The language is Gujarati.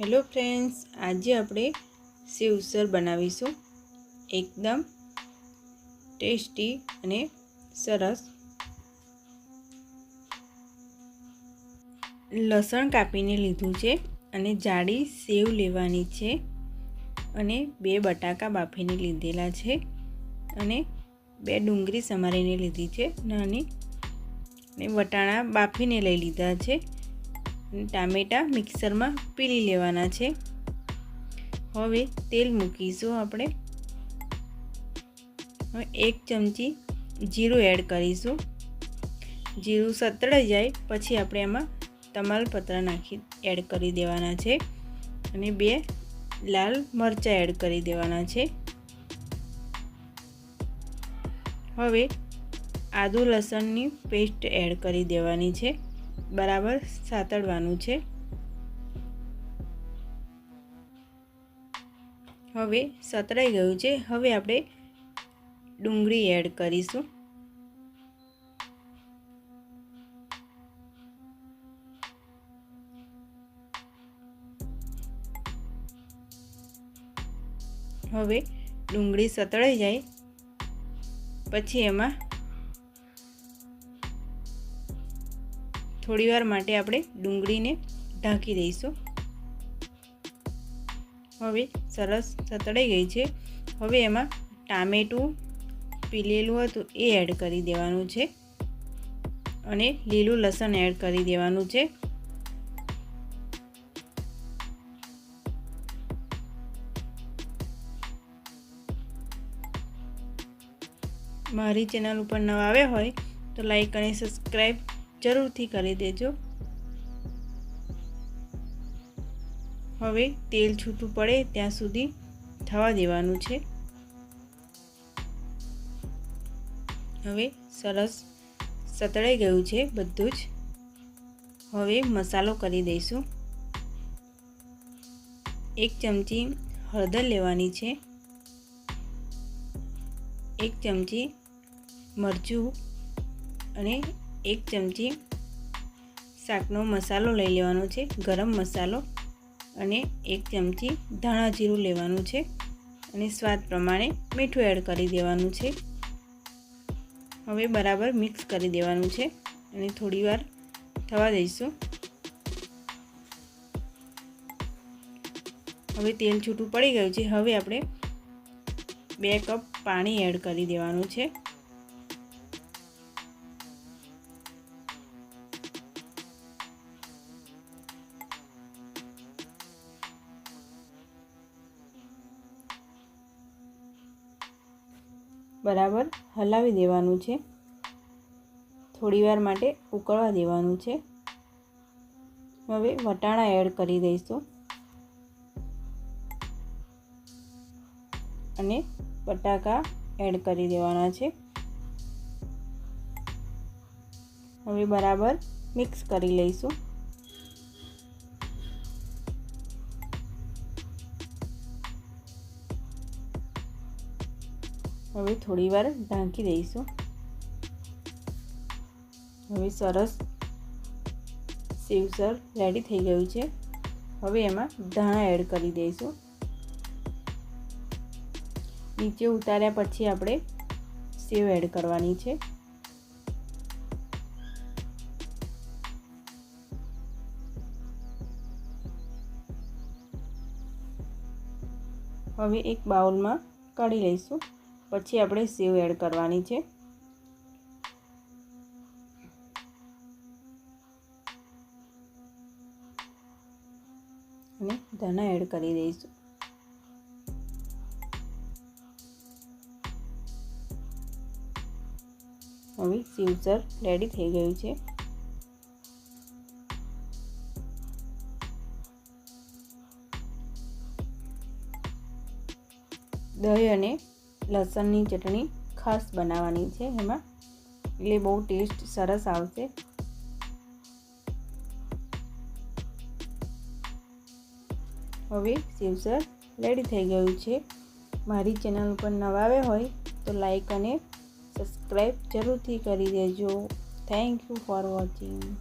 હેલો ફ્રેન્ડ્સ, આજે આપણે સેવસર બનાવીશું. એકદમ ટેસ્ટી અને સરસ. લસણ કાપીને લીધું છે અને જાડી સેવ લેવાની છે અને બે બટાકા બાફીને લીધેલા છે અને બે ડુંગળી સમારીને લીધી છે. નાની અને વટાણા બાફીને લઈ લીધા છે. ટામેટાં મિક્સરમાં પીલી લેવાના છે. હવે તેલ મૂકીશું આપણે. હવે એક ચમચી જીરું એડ કરીશું. જીરું સતળાઈ જાય પછી આપણે એમાં તમાલપત્ર નાખી એડ કરી દેવાના છે અને બે લાલ મરચાં એડ કરી દેવાના છે. હવે આદુ લસણની પેસ્ટ એડ કરી દેવાની છે. બરાબર સાતડવાનું છે. હવે સતરાઈ ગયું છે. હવે આપણે ડુંગળી એડ કરીશું. હવે ડુંગળી સતળાઈ જાય. પછી એમાં થોડીવાર માટે આપણે ડુંગળીને ઢાંકી દઈશું. હવે સરસ સતળાઈ ગઈ છે. હવે એમાં ટામેટું પીલેલું હતું એ એડ કરી દેવાનું છે. અને લીલું લસણ એડ કરી દેવાનું છે. મારી ચેનલ ઉપર નવા આવ્યા હોય તો લાઈક અને સબસ્ક્રાઈબ જરૂરથી કરી દેજો. હવે તેલ છૂટું પડે ત્યાં સુધી થવા દેવાનું છે. હવે સરસ સતળાઈ ગયું છે બધું જ. હવે મસાલો કરી દઈશું. એક ચમચી હળદર લેવાની છે. એક ચમચી મરચું અને એક ચમચી શાકનો મસાલો લઈ લેવાનો છે, ગરમ મસાલો અને એક ચમચી ધાણા જીરું લેવાનું છે અને સ્વાદ પ્રમાણે મીઠું એડ કરી દેવાનું છે. હવે બરાબર મિક્સ કરી દેવાનું છે અને થોડીવાર થવા દઈશું. હવે તેલ છૂટું પડી ગયું છે, હવે આપણે બે કપ પાણી એડ કરી દેવાનું છે. બરાબર હલાવી દેવાનું છે. થોડીવાર માટે ઉકળવા દેવાનું છે. હવે વટાણા એડ કરી દઈશું. અને બટાકા એડ કરી દેવાના છે. હવે બરાબર મિક્સ કરી લઈશું. હવે થોડીવાર ઢાંકી દઈશું. હવે સરસ સેવસર રેડી થઈ ગયું છે. હવે એમાં ધાણા એડ કરી દઈશું. નીચે ઉતાર્યા પછી આપણે સેવ એડ કરવાની છે. હવે એક બાઉલમાં કાઢી લઈશું. પછી આપણે સેવ એડ કરવાની છે. અને ધના એડ કરી દઈશું. હવે સીવસર રેડી થઈ ગયું છે. દહીં અને લસણની ચટણી ખાસ બનાવવાની છે એમાં. એટલે બહુ ટેસ્ટ સરસ આવશે. હવે સેવસર રેડી થઈ ગયું છે. મારી ચેનલ પર નવા આવ્યા હોય તો લાઈક અને સબસ્ક્રાઈબ જરૂરથી કરી દેજો. Thank you for watching.